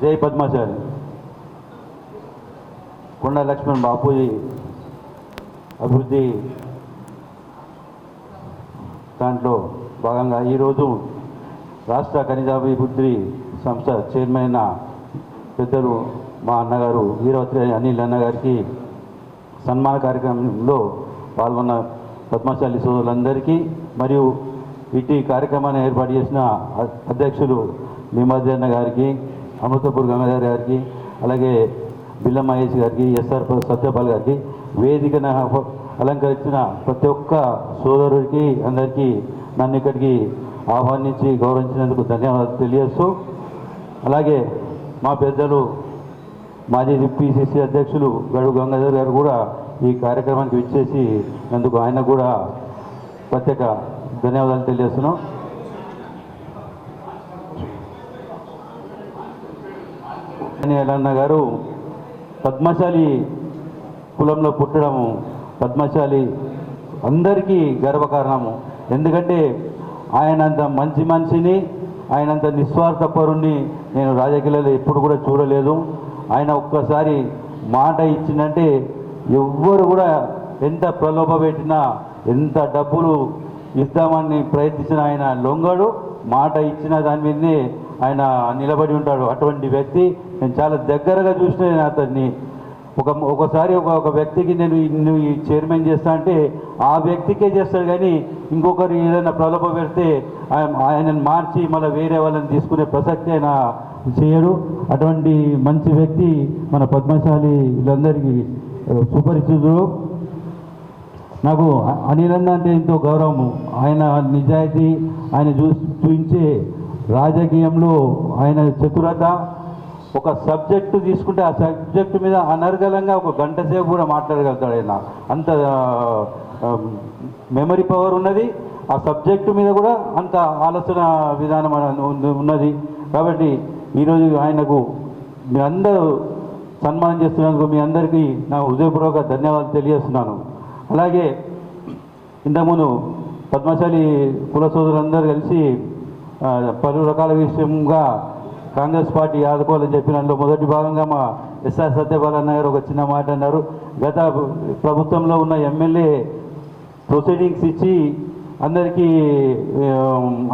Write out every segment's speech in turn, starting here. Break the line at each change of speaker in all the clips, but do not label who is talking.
జై పద్మాచారి కొండ లక్ష్మణ్ బాపూజీ అభివృద్ధి దాంట్లో భాగంగా ఈరోజు రాష్ట్ర ఖనిజాభివృద్ధి సంస్థ చైర్మన్ పెద్దలు మా అన్నగారు వీరవత్రి అనిల్ అన్నగారికి సన్మాన కార్యక్రమంలో పాల్గొన్న పద్మశాలి సోదరులందరికీ మరియు ఇటీ కార్యక్రమాన్ని ఏర్పాటు చేసిన అధ్యక్షులు నిమజ్జన్న గారికి అమృతపూర్ గంగాధర్ గారికి అలాగే బిల్ల మహేష్ గారికి ఎస్ఆర్ సత్యపాల్ గారికి వేదికను అలంకరించిన ప్రతి ఒక్క సోదరుడికి అందరికీ నన్ను ఇక్కడికి ఆహ్వానించి గౌరవించినందుకు ధన్యవాదాలు తెలియజేస్తూ అలాగే మా పెద్దలు మాజీ పిసిసి అధ్యక్షులు గడువు గంగాధర్ గారు కూడా ఈ కార్యక్రమానికి విచ్చేసి అందుకు ఆయన కూడా ప్రత్యేక ధన్యవాదాలు తెలియజేస్తున్నాం. అని ఎలన్న గారు పద్మశాలి కులంలో పుట్టడము పద్మశాలి అందరికీ గర్వకారణము. ఎందుకంటే ఆయనంత మంచి మనిషిని ఆయనంత నిస్వార్థ పరుణ్ణి నేను రాజకీయాలలో ఎప్పుడు కూడా చూడలేదు. ఆయన ఒక్కసారి మాట ఇచ్చిందంటే ఎవ్వరు కూడా ఎంత ప్రలోభ పెట్టినా ఎంత డబ్బులు ఇద్దామని ప్రయత్నించిన ఆయన లొంగడు. మాట ఇచ్చిన దాని మీదనే ఆయన నిలబడి ఉంటాడు. అటువంటి వ్యక్తి నేను చాలా దగ్గరగా చూసిన నేను అతన్ని. ఒక ఒకసారి ఒక ఒక వ్యక్తికి నేను నువ్వు ఈ చైర్మన్ చేస్తా అంటే ఆ వ్యక్తికే చేస్తాడు కానీ ఇంకొకరు ఏదైనా ప్రలోభ పెడితే ఆయన ఆయనను మార్చి మళ్ళీ వేరే వాళ్ళని తీసుకునే ప్రసక్తి ఆయన చేయడు. అటువంటి మంచి వ్యక్తి మన పద్మశాలి వీళ్ళందరికీ సుపరిచితుడు. నాకు అనిలన్న అనిల్ అన్న అంటే ఎంతో గౌరవము. ఆయన నిజాయితీ ఆయన చూ చూపించే రాజకీయంలో ఆయన చతురత ఒక సబ్జెక్టు తీసుకుంటే ఆ సబ్జెక్టు మీద అనర్గళంగా ఒక గంట సేపు కూడా మాట్లాడగలుగుతాడు ఆయన. అంత మెమరీ పవర్ ఉన్నది. ఆ సబ్జెక్టు మీద కూడా అంత ఆలోచన విధానం ఉంది- ఉన్నది. కాబట్టి ఈరోజు ఆయనకు మీ అందరూ సన్మానం చేస్తున్నందుకు మీ అందరికీ నా హృదయపూర్వక ధన్యవాదాలు తెలియజేస్తున్నాను. అలాగే ఇంతకుముందు పద్మశాలి కుల సోదరులందరూ కలిసి పలు రకాల విషయంగా కాంగ్రెస్ పార్టీ ఆదుకోవాలని చెప్పిన మొదటి భాగంగా మా ఎస్ఆర్ సత్యబాలన్న గారు ఒక చిన్న మాట అన్నారు. గత ప్రభుత్వంలో ఉన్న ఎమ్మెల్యే ప్రొసీడింగ్స్ ఇచ్చి అందరికీ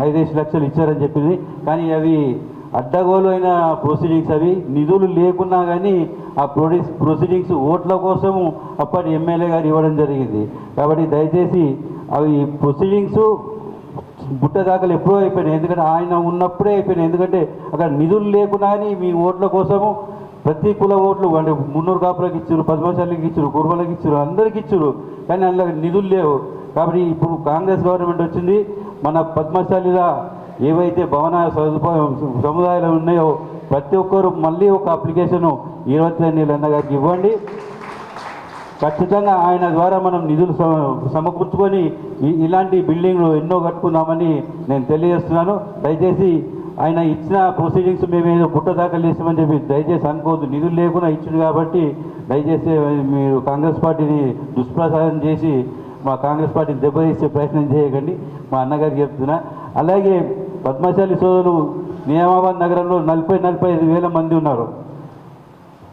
ఐదేసి లక్షలు ఇచ్చారని చెప్పింది. కానీ అవి అడ్డగోలు అయిన ప్రొసీడింగ్స్ అవి. నిధులు లేకున్నా కానీ ఆ ప్రొడీస్ ప్రొసీడింగ్స్ ఓట్ల కోసము అప్పటి ఎమ్మెల్యే గారు ఇవ్వడం జరిగింది. కాబట్టి దయచేసి అవి ప్రొసీడింగ్స్ బుట్ట దాఖలు ఎప్పుడో అయిపోయినాయి. ఎందుకంటే ఆయన ఉన్నప్పుడే అయిపోయినాయి. ఎందుకంటే అక్కడ నిధులు లేకున్నా కానీ మీ ఓట్ల కోసము ప్రతి కుల ఓట్లు అంటే మున్నూరు కాపులకు ఇచ్చారు పద్మశాలికి ఇచ్చారు కుర్మలకు ఇచ్చారు అందరికి ఇచ్చారు. కానీ అందులో నిధులు లేవు. కాబట్టి ఇప్పుడు కాంగ్రెస్ గవర్నమెంట్ వచ్చింది. మన పద్మశాలిల ఏవైతే భవన సదుపాయం సముదాయాలు ఉన్నాయో ప్రతి ఒక్కరు మళ్ళీ ఒక అప్లికేషను ఇరవై రెండు అన్న ఇవ్వండి. ఖచ్చితంగా ఆయన ద్వారా మనం నిధులు సమ- సమకూర్చుకొని ఇలాంటి బిల్డింగ్లు ఎన్నో కట్టుకుందామని నేను తెలియజేస్తున్నాను. దయచేసి ఆయన ఇచ్చిన ప్రొసీడింగ్స్ మేము ఏదో పుట్ట దాఖలు చేసామని చెప్పి దయచేసి అనుకోవద్దు. నిధులు లేకుండా ఇచ్చింది కాబట్టి దయచేసి మీరు కాంగ్రెస్ పార్టీని దుష్ప్రచారం చేసి మా కాంగ్రెస్ పార్టీని దెబ్బతీసే ప్రయత్నం చేయకండి. మా అన్నగారికి చెప్తున్నా. అలాగే పద్మశాలి సోదరులు నియామాబాద్ నగరంలో నలభై నలభై ఐదు వేల మంది ఉన్నారు.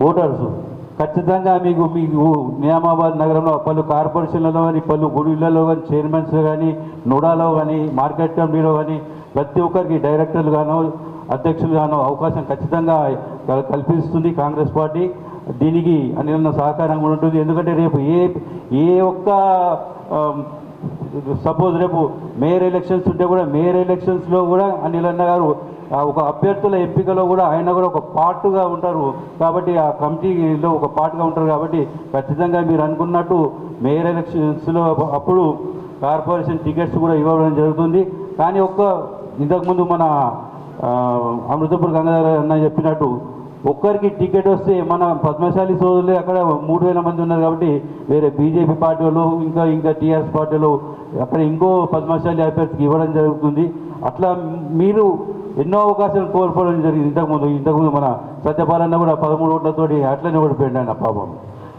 ఓటర్స్. ఖచ్చితంగా మీకు మీకు నియామాబాద్ నగరంలో పలు కార్పొరేషన్లలో కానీ పలు గుడిలలో కానీ చైర్మన్స్ కానీ నోడాలో కానీ మార్కెట్ కమిటీలో కానీ ప్రతి ఒక్కరికి డైరెక్టర్లు గాను అధ్యక్షులు గాను అవకాశం ఖచ్చితంగా కల్పిస్తుంది కాంగ్రెస్ పార్టీ. దీనికి అన్ని సహకారం కూడా ఉంటుంది. ఎందుకంటే రేపు ఏ ఏ ఒక్క సపోజ్ రేపు మేయర్ ఎలక్షన్స్ ఉంటే కూడా మేయర్ ఎలక్షన్స్లో కూడా అనిల్ అన్న గారు ఒక అభ్యర్థుల ఎంపికలో కూడా ఆయన కూడా ఒక పార్ట్గా ఉంటారు. కాబట్టి ఆ కమిటీలో ఒక పార్ట్గా ఉంటారు కాబట్టి ఖచ్చితంగా మీరు అనుకున్నట్టు మేయర్ ఎలక్షన్స్లో అప్పుడు కార్పొరేషన్ టికెట్స్ కూడా ఇవ్వడం జరుగుతుంది. కానీ ఒక్క ఇంతకుముందు మన అమృతపూర్ గంగాధర అన్న చెప్పినట్టు ఒక్కరికి టికెట్ వస్తే మన పద్మశాలి సోదరులే అక్కడ మూడు వేల మంది ఉన్నారు కాబట్టి వేరే బీజేపీ పార్టీ వాళ్ళు ఇంకా ఇంకా టీఆర్ఎస్ పార్టీలు అక్కడ ఇంకో పద్మశాలి అభ్యర్థికి ఇవ్వడం జరుగుతుంది. అట్లా మీరు ఎన్నో అవకాశాలు కోల్పోవడం జరిగింది. ఇంతకుముందు ఇంతకుముందు మన సత్యపాలన్న కూడా పదమూడు ఓట్లతోటి అట్లనే ఓడిపోయింది ఆయన పాపం.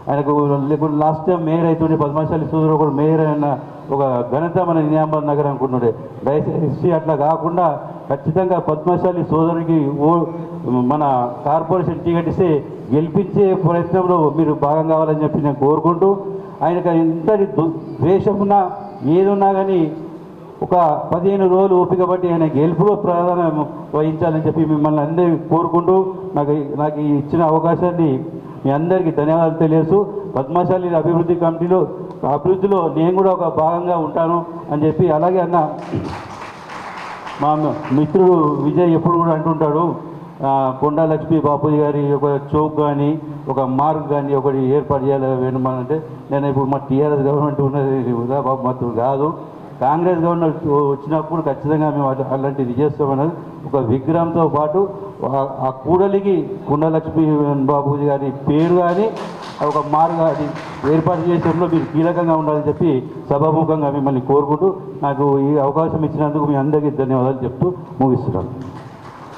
ఆయనకు లేకుంటే లాస్ట్ టైం మేయర్ అవుతుండే పద్మశాలి సోదరుడు కూడా మేయర్ అయిన ఒక ఘనత మన నియామాబాద్ నగరం అనుకుంటుండే. దయచేసి అట్లా కాకుండా ఖచ్చితంగా పద్మశాలి సోదరుడికి ఓ మన కార్పొరేషన్ టికెట్ ఇస్తే గెలిపించే ప్రయత్నంలో మీరు భాగం కావాలని చెప్పి నేను కోరుకుంటూ ఆయనకు ఎంతటి ద్వేషమున్నా ఉన్నా ఏదున్నా కానీ ఒక పదిహేను రోజులు ఓపిక బట్టి ఆయన గెలుపులో ప్రాధాన్యం వహించాలని చెప్పి మిమ్మల్ని అందరినీ కోరుకుంటూ నాకు నాకు ఈ ఇచ్చిన అవకాశాన్ని మీ అందరికీ ధన్యవాదాలు తెలియజేస్తూ పద్మశాలి అభివృద్ధి కమిటీలో అభివృద్ధిలో నేను కూడా ఒక భాగంగా ఉంటాను అని చెప్పి అలాగే అన్న మా మిత్రుడు విజయ్ ఎప్పుడు కూడా అంటుంటాడు కొండా లక్ష్మీ బాపూజీ గారి ఒక చౌక్ కానీ ఒక మార్క్ కానీ ఒకటి ఏర్పాటు చేయాలి వేణుమానంటే. నేను ఇప్పుడు మా టీఆర్ఎస్ గవర్నమెంట్ ఉన్నది బాబు మాత్రం కాదు. కాంగ్రెస్ గవర్నర్ వచ్చినప్పుడు ఖచ్చితంగా మేము అలాంటిది చేస్తామన్నది ఒక విగ్రహంతో పాటు ఆ- కూడలికి కుండలక్ష్మి బాబూజీ గారి పేరు కానీ ఒక మార్గ అది ఏర్పాటు చేసేటప్పుడు మీరు కీలకంగా ఉండాలని చెప్పి సభాముఖంగా మిమ్మల్ని కోరుకుంటూ నాకు ఈ అవకాశం ఇచ్చినందుకు మీ అందరికీ ధన్యవాదాలు చెప్తూ ముగిస్తున్నాను.